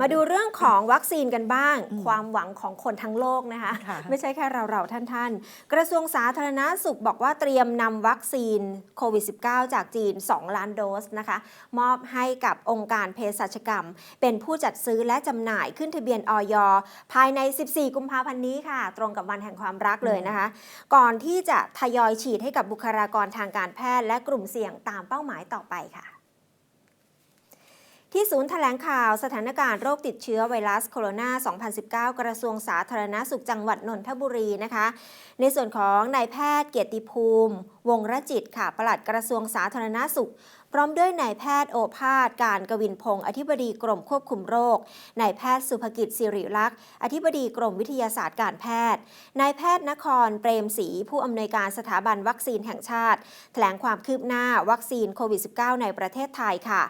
มาดูเรื่องของวัคซีนกันบ้าง ความหวังของคนทั้งโลกนะคะค่ะไม่ใช่แค่เราเราๆท่านๆกระทรวงสาธารณาสุขบอกว่าเตรียมนำวัคซีนโควิด -19 จากจีน 2 ล้านโดสนะคะ มอบให้กับองค์การเภสัชกรรม เป็นผู้จัดซื้อและจำหน่ายขึ้นทะเบียนออยภายใน 14 กุมภาพันธ์นี้ค่ะ ตรงกับวันแห่งความรักเลยนะคะ ก่อนที่จะทยอยฉีดให้กับบุคลากรทางการแพทย์และกลุ่มเสี่ยงตามเป้าหมายต่อไปค่ะ ที่ศูนย์แถลงข่าวสถานการณ์โรคติดเชื้อไวรัสโคโรนา 2019 กระทรวงสาธารณสุขจังหวัดนนทบุรีนะคะ ในส่วนของนายแพทย์เกียรติภูมิ วงรจิตค่ะปลัดกระทรวงสาธารณสุข พร้อมด้วยนายแพทย์โอภาส การกวินพงศ์อธิบดีกรมควบคุมโรคนายแพทย์สุภกิจสิริลักษณ์อธิบดีกรมวิทยาศาสตร์การแพทย์นายแพทย์นครเปรมศรีผู้อำนวยการสถาบันวัคซีนแห่งชาติ แถลงความคืบหน้าวัคซีนโควิด -19 ในประเทศไทยค่ะ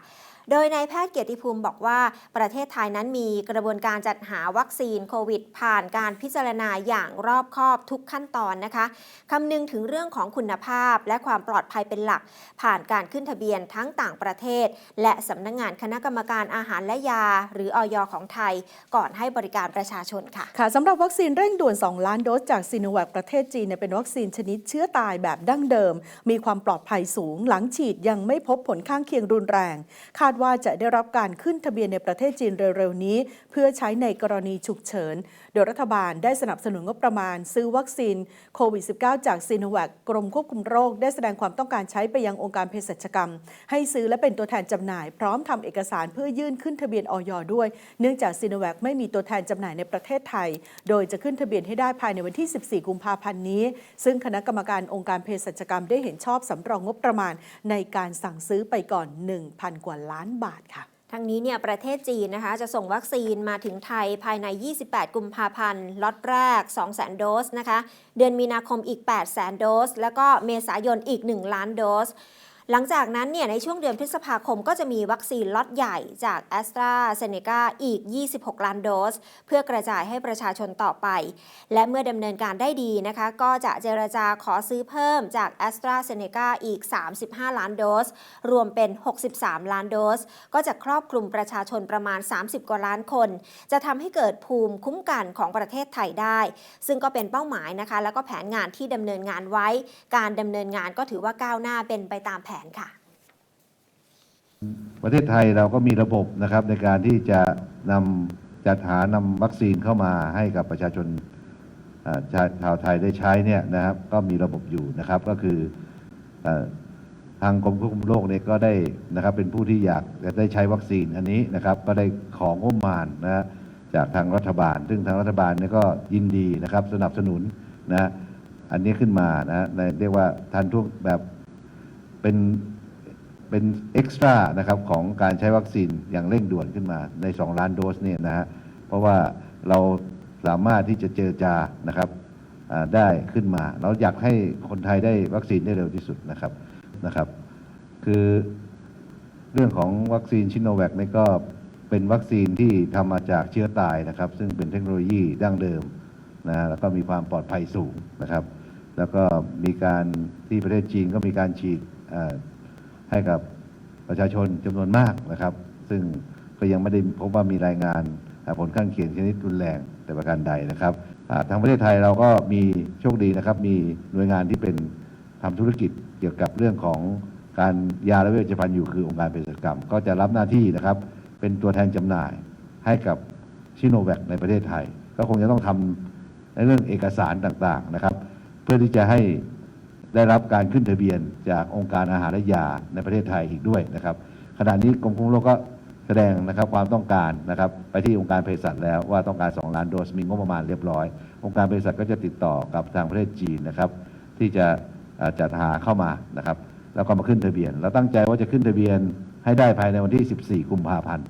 โดยนายแพทย์เกียรติภูมิบอกว่าประเทศไทยนั้นมีกระบวนการจัดหาวัคซีนโควิด ผ่านการพิจารณาอย่างรอบคอบทุกขั้นตอนนะคะคำนึงถึงเรื่องของคุณภาพและความปลอดภัยเป็นหลัก ผ่านการขึ้นทะเบียนทั้งต่างประเทศ และสำนักงานคณะกรรมการอาหารและยา หรืออยของไทย ก่อนให้บริการประชาชนค่ะค่ะสำหรับวัคซีนเร่งด่วน 2 ล้านโดสจากซีโนแวคประเทศจีนเนี่ยเป็นวัคซีนชนิดเชื้อตายแบบดั้งเดิม มีความปลอดภัยสูง หลังฉีดยังไม่พบผลข้างเคียงรุนแรง คาดว่าจะได้รับการขึ้นทะเบียนในประเทศจีนเร็วๆนี้ เพื่อใช้ในกรณีฉุกเฉิน โดยรัฐบาลได้สนับสนุนงบประมาณ ซื้อวัคซีนโควิด -19 จากซีโนแวคกรมควบคุมโรค ได้แสดงความต้องการใช้ไปยังองค์การเภสัชกรรม ให้ซื้อและเป็นตัวแทนจำหน่าย พร้อมทำเอกสารเพื่อยื่นขึ้นทะเบียนออยด้วย เนื่องจากซีโนแวคไม่มีตัวแทนจำหน่ายในประเทศไทย โดยจะขึ้นทะเบียนให้ได้ภายในวันที่ 14 กุมภาพันธ์นี้ ซึ่งคณะกรรมการองค์การเภสัชกรรมได้เห็นชอบสำรองงบประมาณในการสั่งซื้อไปก่อน 1,000 กว่าล้านานบาทค่ะทั้งนี้เนี่ยประเทศจีนนะคะจะส่งวัคซีนมาถึงไทยภายใน 28 กุมภาพันธ์ล็อตแรก 200,000 โดสนะคะ เดือนมีนาคมอีก 800,000 โดส แล้วก็เมษายนอีก 1 ล้านโดส หลังจากนั้นเนี่ยในช่วงเดือนพฤษภาคมก็จะมีวัคซีนล็อตใหญ่จาก a s t r a z เซ e c a อีก 26 ล้านโดส เพื่อกระจายให้ประชาชนต่อไป และเมื่อดำเนินการได้ดีนะคะ ก็จะเจรจาขอซื้อเพิ่มจาก a s t r a z เซ e c a อีก 35 ล้านโดส รวมเป็น 63 ล้านโดส ก็จะครอบคลุมประชาชนประมาณ 30 กว่าล้านคน จะทำให้เกิดภูมิคุ้มกันของประเทศไทยได้ ซึ่งก็เป็นเป้าหมายนะคะ แล้วก็แผนงานที่ดำเนินงานไว้ การดำเนินงานก็ถือว่าก้าวหน้าเป็นไปตามแผนค่ะ ประเทศไทยเราก็มีระบบนะครับในการที่จะนำจัดหานำวัคซีนเข้ามาให้กับประชาชนชาชาวไทยได้ใช้เนี่ยนะครับ ก็มีระบบอยู่นะครับก็คืออทางกรมควบคุมโรคเนี่ยก็ได้นะครับเป็นผู้ที่อยากจะได้ใช้วัคซีนอันนี้นะครับ ก็ได้ของงบประมาณนะจากทางรัฐบาล ซึ่งทางรัฐบาลเนี่ยก็ยินดีนะครับสนับสนุนนะอันนี้ขึ้นมานะฮะในเรียกว่าทันท่วงแบบ เป็นเป็นเอ็กซ์ตร้านะครับของการใช้วัคซีนอย่างเร่งด่วนขึ้นมาใน 2 ล้านโดสเนี่ยนะฮะเพราะว่าเราสามารถที่จะเจรจานะครับได้ขึ้นมา เราอยากให้คนไทยได้วัคซีนได้เร็วที่สุดนะครับนะครับ คือเรื่องของวัคซีนชิโนแวคนี่ก็เป็นวัคซีนที่ทำมาจากเชื้อตายนะครับ ซึ่งเป็นเทคโนโลยีดั้งเดิมนะแล้วก็มีความปลอดภัยสูงนะครับ แล้วก็มีการที่ประเทศจีนก็มีการฉีด ให้กับประชาชนจำนวนมากนะครับ ซึ่งก็ยังไม่ได้พบว่ามีรายงานผลข้างเคียงชนิดรุนแรงแต่ประการใดนะครับทางประเทศไทยเราก็มีโชคดีนะครับ มีหน่วยงานที่เป็นทำธุรกิจเกี่ยวกับเรื่องของการยาและเวชภัณฑ์อยู่คือองค์การเภสัชกรรม ก็จะรับหน้าที่นะครับ เป็นตัวแทนจำหน่ายให้กับชิโนแวคในประเทศไทย ก็คงจะต้องทำในเรื่องเอกสารต่างๆนะครับ เพื่อที่จะให้ ได้รับการขึ้นทะเบียนจากองค์การอาหารและยาในประเทศไทยอีกด้วยนะครับ ขณะนี้กรมควบคุมโรคก็แสดงนะครับความต้องการนะครับไปที่องค์การเภสัชแล้วว่าต้องการ 2 ล้านโดสมีงบประมาณเรียบร้อย องค์การเภสัชก็จะติดต่อกับทางประเทศจีนนะครับ ที่จะจัดหาเข้ามานะครับ แล้วก็มาขึ้นทะเบียนเราตั้งใจว่าจะขึ้นทะเบียนให้ได้ภายในวันที่ 14 กุมภาพันธ์